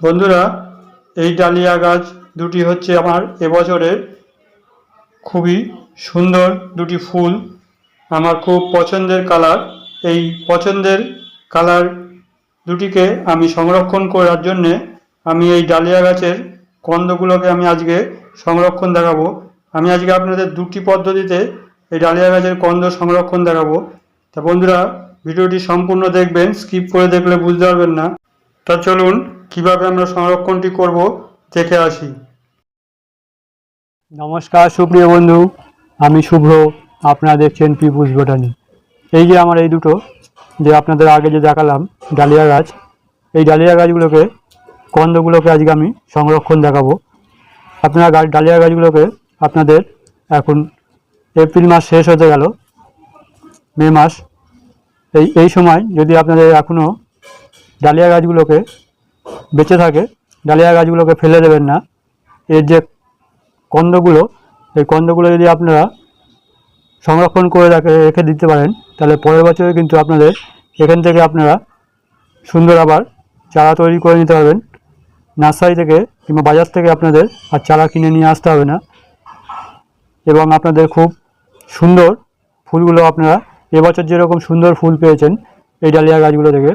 বন্ধুরা, এই ডালিয়া গাছ দুটি হচ্ছে আমার এবছরের খুবই সুন্দর দুটি ফুল। আমার খুব পছন্দের কালার। এই পছন্দের কালার দুটিকে আমি সংরক্ষণ করার জন্যে আমি এই ডালিয়া গাছের কন্দগুলোকে আমি আজকে সংরক্ষণ দেখাবো। আমি আজকে আপনাদের দুটি পদ্ধতিতে এই ডালিয়া গাছের কন্দ সংরক্ষণ দেখাবো। তা বন্ধুরা, ভিডিওটি সম্পূর্ণ দেখবেন, স্কিপ করে দেখলে বুঝতে পারবেন না। তা চলুন, কীভাবে আমরা সংরক্ষণটি করব, দেখে আসি। নমস্কার, সুপ্রিয় বন্ধু, আমি শুভ্র, আপনারা দেখছেন পিপুস বোটানি। এই যে আমার এই দুটো, যে আপনাদের আগে যে দেখালাম, ডালিয়া গাছ, এই ডালিয়া গাছগুলোকে, কন্দগুলোকে আজকে আমি সংরক্ষণ দেখাবো। আপনারা গাছ ডালিয়া গাছগুলোকে আপনাদের এখন এপ্রিল মাস শেষ হতে গেল, মে মাস। এই এই সময় যদি আপনাদের এখনও ডালিয়া গাছগুলোকে বেঁচে থাকে, ডালিয়া গাছগুলোকে ফেলে দেবেন না। এর যে কন্দগুলো, এই কন্দগুলো যদি আপনারা সংরক্ষণ করে রাখে দিতে পারেন, তাহলে পরের বছরে কিন্তু আপনাদের এখান থেকে আপনারা সুন্দর আবার চারা তৈরি করে নিতে পারবেন। নার্সারি থেকে কিংবা বাজার থেকে আপনাদের আর চারা কিনে নিয়ে আসতে হবে না। এবং আপনাদের খুব সুন্দর ফুলগুলো আপনারা এবছর যেরকম সুন্দর ফুল পেয়েছেন, এই ডালিয়া গাছগুলো থেকে।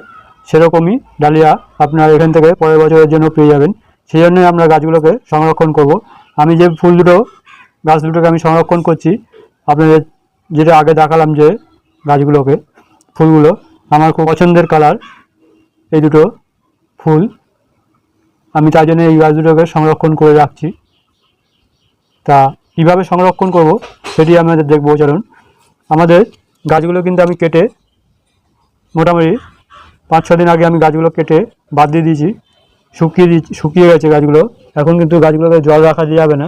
সেরকমই ডালিয়া আপনার এখান থেকে পরের বছরের জন্য পেয়ে যাবেন। সেই জন্যই আমরা গাছগুলোকে সংরক্ষণ করব। আমি যে ফুল দুটো, গাছ দুটোকে আমি সংরক্ষণ করছি, আপনাদের যেটা আগে দেখালাম যে গাছগুলোকে, ফুলগুলো, আমার খুব পছন্দের কালার এই দুটো ফুল। আমি তাই জন্য এই গাছ দুটোকে সংরক্ষণ করে রাখছি। তা কীভাবে সংরক্ষণ করব সেটি আমাদের দেখব। চলুন, আমাদের গাছগুলো কিন্তু আমি কেটে মোটামুটি পাঁচ ছ দিন আগে আমি গাছগুলো কেটে বাদ দিয়ে দিয়েছি, শুকিয়ে দিচ্ছি শুকিয়ে গেছে গাছগুলো। এখন কিন্তু গাছগুলোকে জল রাখা যাবে না।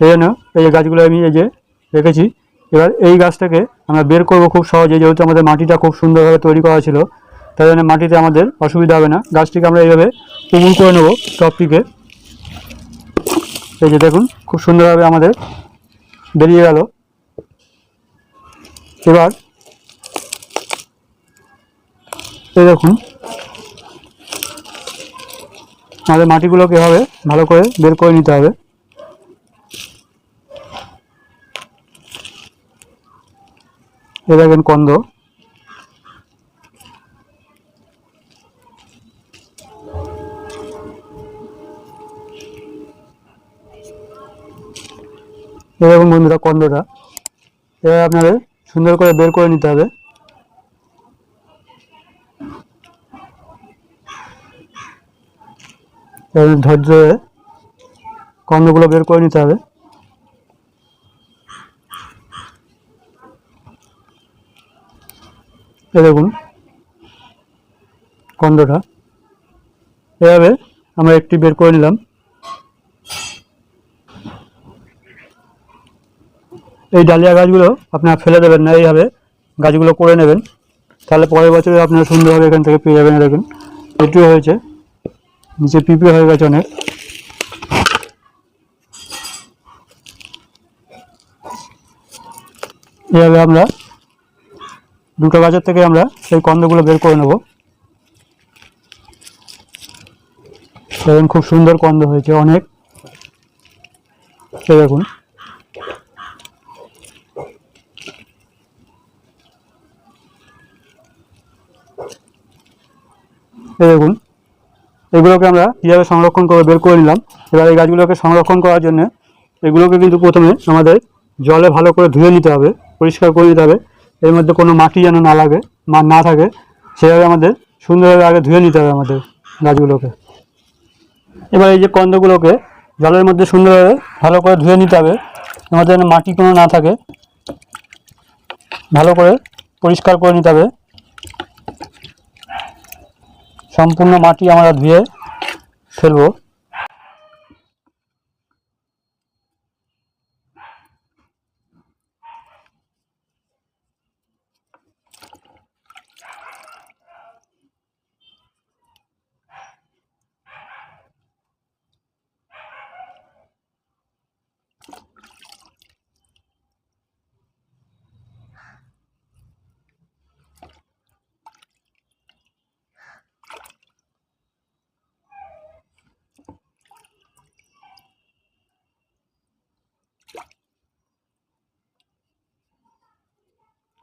এই জন্য এই যে গাছগুলো আমি এই যে রেখেছি, এবার এই গাছটাকে আমরা বের করব খুব সহজে, যেহেতু আমাদের মাটিটা খুব সুন্দরভাবে তৈরি করা ছিল, তাই জন্য মাটিতে আমাদের অসুবিধা হবে না। গাছটিকে আমরা এইভাবে উমুল করে নেব টপটিকে। এই যে দেখুন, খুব সুন্দরভাবে আমাদের বেরিয়ে গেল। এবার এই দেখুন। আমাদের মাটিগুলোকে এভাবে ভালো করে বের করে নিতে হবে। এ দেখেন কন্দ। এরকম বন্ধুরা, কন্দটা। এবার আপনাদের সুন্দর করে বের করে নিতে হবে। ধৈর্য কন্দগুলো বের করে নিতে হবে। এ দেখুন কন্দটা এভাবে আমরা একটি বের করে নিলাম। এই ডালিয়া গাছগুলো আপনারা ফেলে দেবেন না, এইভাবে গাছগুলো করে নেবেন। তাহলে পরের বছরে আপনারা সুন্দরভাবে এখান থেকে পেয়ে যাবেন, দেখুন। এটিও হয়েছে। নিচে পিঁপড়ে হয়ে গেছে অনেক। এইভাবে আমরা দুটো গাছের থেকে আমরা সেই কন্দগুলো বের করে নেব। দেখুন খুব সুন্দর কন্দ হয়েছে অনেক। দেখুন। দেখুন। এগুলোকে আমরা কীভাবে সংরক্ষণ করে বের করে নিলাম, এবার এই গাছগুলোকে সংরক্ষণ করার জন্য এগুলোকে কিন্তু প্রথমে আমাদের জলে ভালো করে ধুয়ে নিতে হবে, পরিষ্কার করে নিতে হবে, এর মধ্যে কোনো মাটি যেন না লাগে মা না থাকে, সেভাবে আমাদের সুন্দরভাবে আগে ধুয়ে নিতে হবে আমাদের গাছগুলোকে। এবার এই যে কন্দগুলোকে জলের মধ্যে সুন্দরভাবে ভালো করে ধুয়ে নিতে হবে আমাদের মাটি কোনো না থাকে, ভালো করে পরিষ্কার করে নিতে হবে। সম্পূর্ণ মাটি আমরা ধুয়ে ফেলব।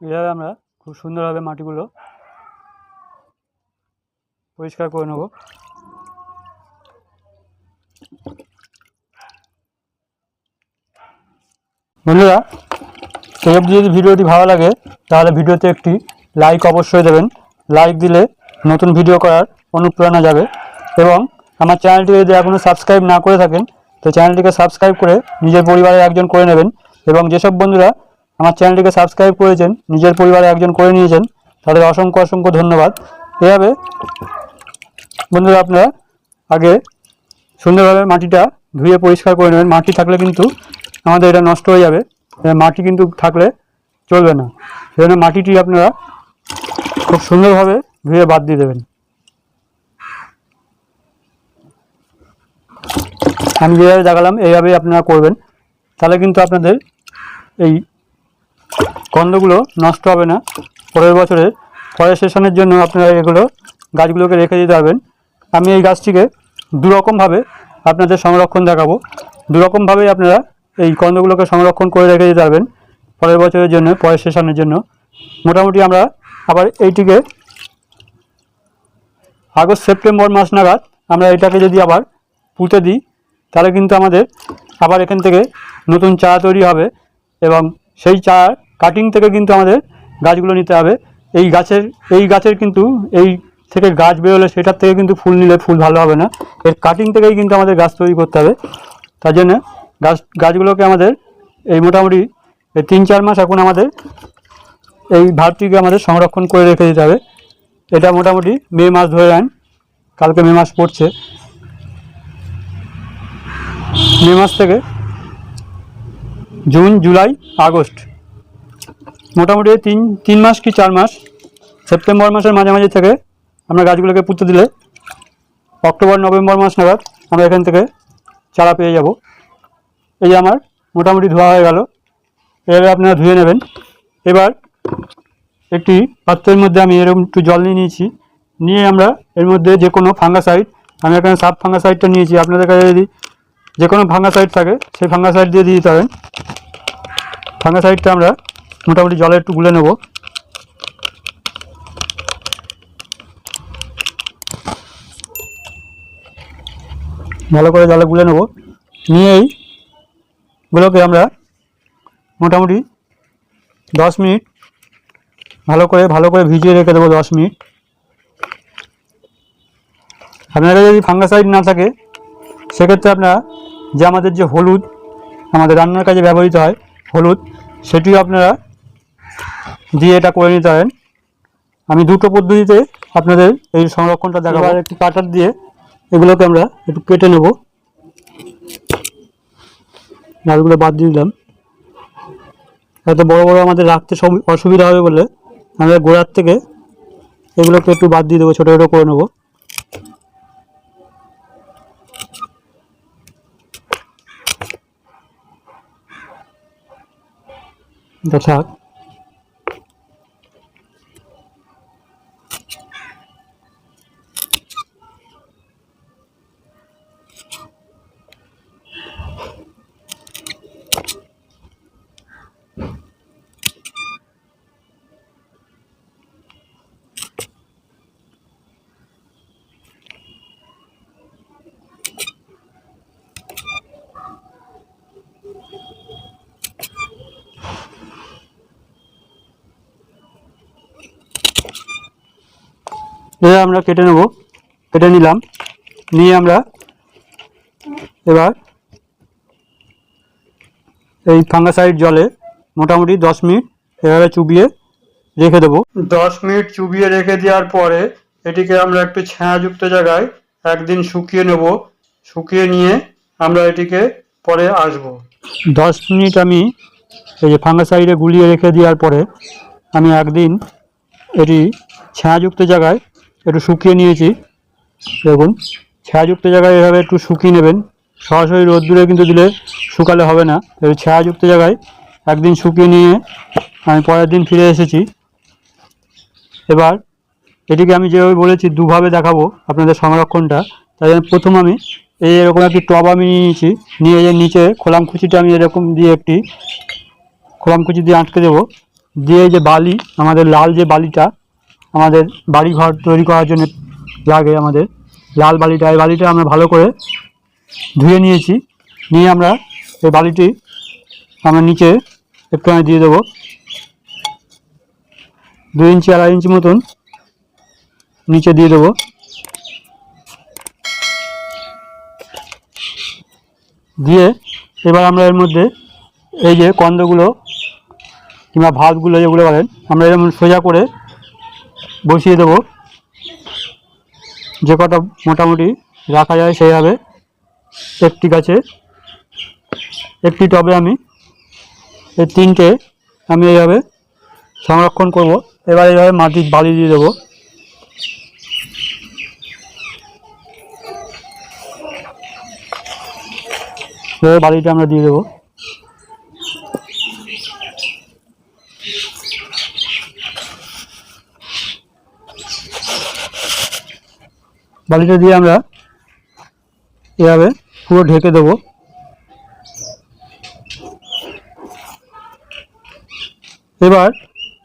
এভাবে আমরা খুব সুন্দরভাবে মাটিগুলো পরিষ্কার করে নেব। বন্ধুরা অবধি যদি ভিডিওটি ভালো লাগে, তাহলে ভিডিওতে একটি লাইক অবশ্যই দেবেন। লাইক দিলে নতুন ভিডিও করার অনুপ্রেরণা যাবে এবং আমার চ্যানেলটি যদি এখনও সাবস্ক্রাইব না করে থাকেন, তো চ্যানেলটিকে সাবস্ক্রাইব করে নিজের পরিবারের একজন করে নেবেন এবং যেসব বন্ধুরা আমার চ্যানেলটিকে সাবস্ক্রাইব করেছেন, নিজের পরিবারে একজন করে নিয়েছেন, তাদের অসংখ্য অসংখ্য ধন্যবাদ। এভাবে বন্ধুরা আপনারা আগে সুন্দরভাবে মাটিটা ধুয়ে পরিষ্কার করে নেবেন। মাটি থাকলে কিন্তু আমাদের এটা নষ্ট হয়ে যাবে। মাটি কিন্তু থাকলে চলবে না। সেজন্য মাটিটি আপনারা খুব সুন্দরভাবে ধুয়ে বাদ দিয়ে দেবেন। আমি যেভাবে দেখালাম, এইভাবেই আপনারা করবেন। তাহলে কিন্তু আপনাদের এই গন্ধগুলো নষ্ট হবে না। পরের বছরে পরের সেশনের জন্য আপনারা এগুলো গাছগুলোকে রেখে দিতে পারবেন। আমি এই গাছটিকে দুরকমভাবে আপনাদের সংরক্ষণ দেখাবো। দুরকমভাবেই আপনারা এই কন্দগুলোকে সংরক্ষণ করে রেখে দিতে পারবেন পরের বছরের জন্য পরের সেশনের জন্য। মোটামুটি আমরা আবার এইটিকে আগস্ট, সেপ্টেম্বর মাস নাগাদ আমরা এটাকে যদি আবার পুঁতে দিই, তাহলে কিন্তু আমাদের আবার এখান থেকে নতুন চারা তৈরি হবে এবং সেই চারা কাটিং থেকে কিন্তু আমাদের গাছগুলো নিতে হবে। এই গাছের এই গাছের কিন্তু, এই থেকে গাছ বেরোলে সেটার থেকে কিন্তু ফুল নিলে ফুল ভালো হবে না। এর কাটিং থেকেই কিন্তু আমাদের গাছ তৈরি করতে হবে। তার জন্য গাছ, গাছগুলোকে আমাদের এই মোটামুটি এই তিন চার মাস এখন আমাদের এই ভাবটিকে আমাদের সংরক্ষণ করে রেখে দিতে হবে। এটা মোটামুটি মে মাস ধরে নেন কালকে মে মাস পড়ছে। মে মাস থেকে জুন, জুলাই, আগস্ট মোটামুটি তিন তিন মাস কি চার মাস? সেপ্টেম্বর মাসের মাঝামাঝি থেকে আমরা গাছগুলোকে পুঁতে দিলে অক্টোবর, নভেম্বর মাস নাগাদ আমরা এখান থেকে চারা পেয়ে যাব। এই যে আমার মোটামুটি ধোয়া হয়ে গেল। এভাবে আপনারা ধুয়ে নেবেন। এবার একটি পাত্রের মধ্যে আমি এরকম একটু জল নিয়ে নিয়েছি। নিয়ে আমরা এর মধ্যে যে কোনো ফাঙ্গাসাইড, আমি এখানে সাব ফাঙ্গাসাইডটা নিয়েছি। আপনাদের কাছে যদি যে কোনো ফাঙ্গাসাইড থাকে, সেই ফাঙ্গাসাইড দিয়ে দিয়ে দিতে পারেন। ফাঙ্গাসাইডটা আমরা মোটামুটি জলে একটু গুলে নেব। ভালো করে জলে গুলে নেব। নিয়েই গুলোকে আমরা মোটামুটি দশ মিনিট ভালো করে ভালো করে ভিজিয়ে রেখে দেবো দশ মিনিট। আপনাদের যদি ফাঙ্গাসাইড না থাকে, সেক্ষেত্রে আপনারা যে আমাদের যে হলুদ, আমাদের রান্নার কাজে ব্যবহৃত হয় হলুদ, সেটিও আপনারা দিয়ে এটা করে নিতে পারেন আমি দুটো পদ্ধতিতে আপনাদের এই সংরক্ষণটা দেখাবো। একটু কাটার দিয়ে এগুলোকে আমরা একটু কেটে নেব। ডালগুলো বাদ দিয়ে দিলাম। এত বড় বড় আমাদের রাখতে অসুবিধা হবে বলে আমরা গোড়ার থেকে এগুলোকে একটু বাদ দিয়ে দেবো, ছোটো ছোটো করে নেব। এটা এবার আমরা কেটে নেব। কেটে নিলাম। নিয়ে আমরা এবার এই ফাঙ্গাসাইড জলে মোটামুটি দশ মিনিট এভাবে চুবিয়ে রেখে দেবো। দশ মিনিট চুবিয়ে রেখে দেওয়ার পরে এটিকে আমরা একটু ছায়াযুক্ত জায়গায় একদিন শুকিয়ে নেব। শুকিয়ে নিয়ে আমরা এটিকে পরে আসব। দশ মিনিট আমি এই যে ফাঙ্গাসাইডে গুলিয়ে রেখে দেওয়ার পরে আমি একদিন এটি ছায়াযুক্ত জায়গায় একটু শুকিয়ে নিয়েছি। দেখুন, ছায়াযুক্ত জায়গায় এভাবে একটু শুকিয়ে নেবেন। সরাসরি রোদ্দুরে কিন্তু দিলে শুকালে হবে না। এই ছায়াযুক্ত জায়গায় একদিন শুকিয়ে নিয়ে আমি পরের দিন ফিরে এসেছি। এবার এটিকে আমি যেভাবে বলেছি দুভাবে দেখাবো আপনাদের সংরক্ষণটা। তাই জন্য প্রথম আমি এই এরকম একটি টব আমি নিয়ে নিয়েছি। নিয়ে এর নিচে খোলাম কুচিটা আমি এরকম দিয়ে একটি খোলাম কুচি দিয়ে আটকে দেবো। দিয়ে যে বালি, আমাদের লাল যে বালিটা আমাদের বাড়ি ঘর তৈরি করার জন্য লাগে আমাদের। লাল বালিটা, এই বালিটা আমরা ভালো করে ধুয়ে নিয়েছি। নিয়ে আমরা এই বালিটি আমরা নিচে একটুখানি দিয়ে দেবো। দুই ইঞ্চি, আড়াই ইঞ্চি মতন নিচে দিয়ে দেবো। দিয়ে এবার আমরা এর মধ্যে এই যে কন্দগুলো কিংবা ভাতগুলো, যেগুলো বলেন, আমরা এরকম সোজা করে বসিয়ে দেবো। যে কটা মোটামুটি রাখা যায় সেইভাবে একটি গাছে, একটি টবে আমি এই তিনটে আমি এইভাবে সংরক্ষণ করব। এবার এইভাবে মাটির বালি দিয়ে দেবো। বালিটা আমরা দিয়ে দেবো। বালিটা দিয়ে আমরা এভাবে পুরো ঢেকে দেবো। এবার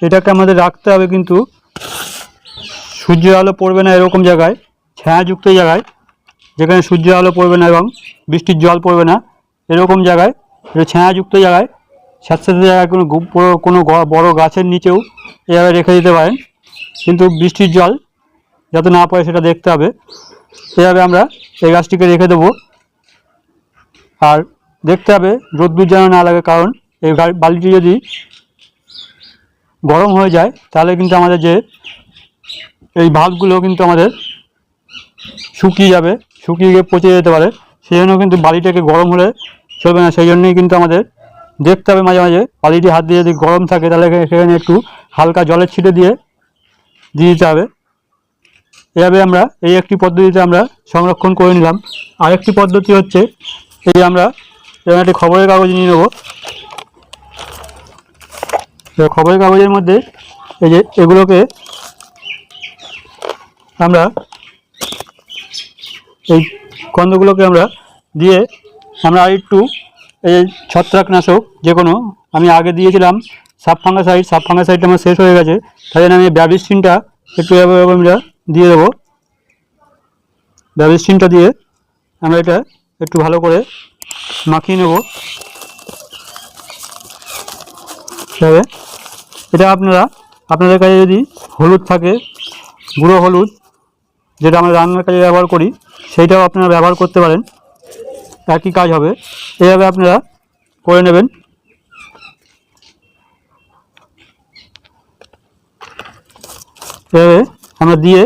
এটাকে আমাদের রাখতে হবে কিন্তু সূর্যের আলো পড়বে না এরকম জায়গায়, ছায়াযুক্ত জায়গায়, যেখানে সূর্যের আলো পড়বে না এবং বৃষ্টির জল পড়বে না, এরকম জায়গায়, এটা ছায়াযুক্ত জায়গায় স্যাঁতস্যাঁতে জায়গায় কোনো কোনো বড় গাছের নিচেও এভাবে রেখে দিতে পারেন। কিন্তু বৃষ্টির জল যাতে না পড়ে সেটা দেখতে হবে। এভাবে আমরা এই গাছটিকে রেখে দেবো। আর দেখতে হবে রোদ্দুর যেন না লাগে, কারণ এই বালিটি যদি গরম হয়ে যায়, তাহলে কিন্তু আমাদের যে এই ভাতগুলো কিন্তু আমাদের শুকিয়ে যাবে, শুকিয়ে গিয়ে পচে যেতে পারে। সেই জন্য কিন্তু বালিটাকে গরম হলে চলবে না। সেই জন্যই কিন্তু আমাদের দেখতে হবে মাঝে মাঝে বালিটি হাত দিয়ে যদি গরম থাকে, তাহলে সেখানে একটু হালকা জলের ছিটে দিয়ে দিয়ে দিতে হবে। এভাবে আমরা এই একটি পদ্ধতিতে আমরা সংরক্ষণ করে নিলাম। আরেকটি পদ্ধতি হচ্ছে এই আমরা এরকম একটি খবরের কাগজ নিয়ে নেব। খবরের কাগজের মধ্যে এই যে এগুলোকে আমরা এই কন্দগুলোকে আমরা দিয়ে আমরা আর একটু এই ছত্রাকনাশক যে কোনো আমি আগে দিয়েছিলাম সাব ফাঙ্গাসাইড সাব ফাঙ্গাসাইডটা আমার শেষ হয়ে গেছে, তাই জন্য আমি ব্যাবিস্টিনটা একটু এভাবে আমরা দিয়ে দেবো। ব্যাবিস্টিনটা দিয়ে আমরা এটা একটু ভালো করে মাখিয়ে নেব। এভাবে এটা আপনারা, আপনাদের কাছে যদি হলুদ থাকে, গুঁড়ো হলুদ, যেটা আমরা রান্নার কাজে ব্যবহার করি, সেইটাও আপনারা ব্যবহার করতে পারেন। একই কাজ হবে। এইভাবে আপনারা করে নেবেন। এভাবে আমরা দিয়ে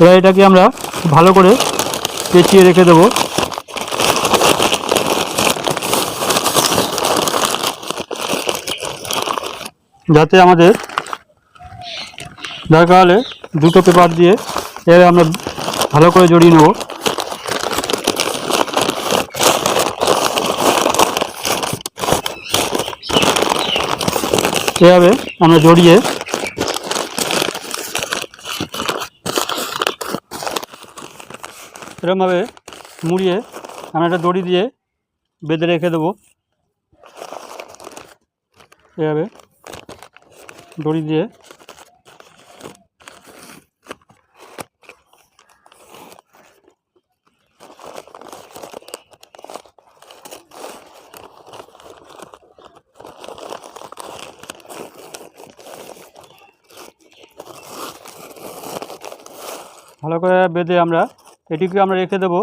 এবার এটাকে আমরা ভালো করে পেঁচিয়ে রেখে দেবো। যাতে আমাদের দরকার হলে দুটো পেপার দিয়ে এর আমরা ভালো করে জড়িয়ে নেব। এভাবে আমরা জড়িয়ে এরকমভাবে মুড়িয়ে আমরা একটা দড়ি দিয়ে বেঁধে রেখে দেবো। এভাবে দড়ি দিয়ে। ভালো করে বেঁধে আমরা এটিকে আমরা রেখে দেবো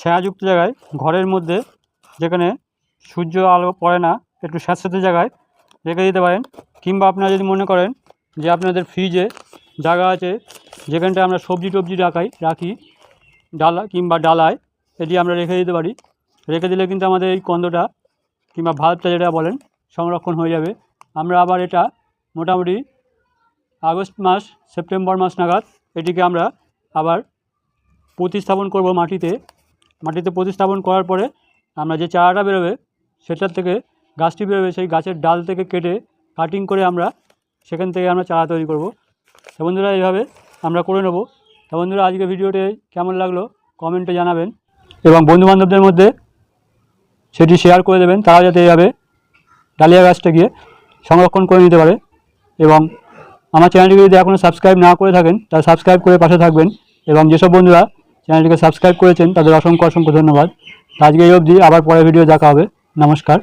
ছায়াযুক্ত জায়গায়, ঘরের মধ্যে, যেখানে সূর্য আলো পড়ে না, একটু স্যাঁতস্যাঁতে জায়গায় রেখে দিতে পারেন। কিংবা আপনারা যদি মনে করেন যে আপনাদের ফ্রিজে জায়গা আছে যেখানটা আমরা সবজি টবজি রাখাই, রাখি, ডালা কিংবা ডালায়, এটি আমরা রেখে দিতে পারি। রেখে দিলে কিন্তু আমাদের এই কন্দটা কিংবা ভাতটা যেটা বলেন, সংরক্ষণ হয়ে যাবে। আমরা আবার এটা মোটামুটি আগস্ট মাস, সেপ্টেম্বর মাস নাগাদ এটিকে আমরা আবার প্রতিস্থাপন করব মাটিতে। মাটিতে প্রতিস্থাপন করার পরে আমরা যে চারাটা বেরোবে, সেটার থেকে গাছটি বেরোবে, সেই গাছের ডাল থেকে কেটে কাটিং করে আমরা সেখান থেকে আমরা চারা তৈরি করব। তো বন্ধুরা, এইভাবে আমরা করে নেব। তো বন্ধুরা আজকে ভিডিওটি কেমন লাগল কমেন্টে জানাবেন এবং বন্ধুবান্ধবদের মধ্যে সেটি শেয়ার করে দেবেন। তারা যাতে এইভাবে ডালিয়া গাছটা গিয়ে সংরক্ষণ করে নিতে পারে এবং আমার চ্যানেলটিকে যদি এখনও সাবস্ক্রাইব না করে থাকেন, তাহলে সাবস্ক্রাইব করে পাশে থাকবেন এবং যেসব বন্ধুরা চ্যানেলটিকে সাবস্ক্রাইব করেছেন, তাদের অসংখ্য অসংখ্য ধন্যবাদ। আজকে এই অবধি, আবার পরের ভিডিও দেখা হবে। নমস্কার।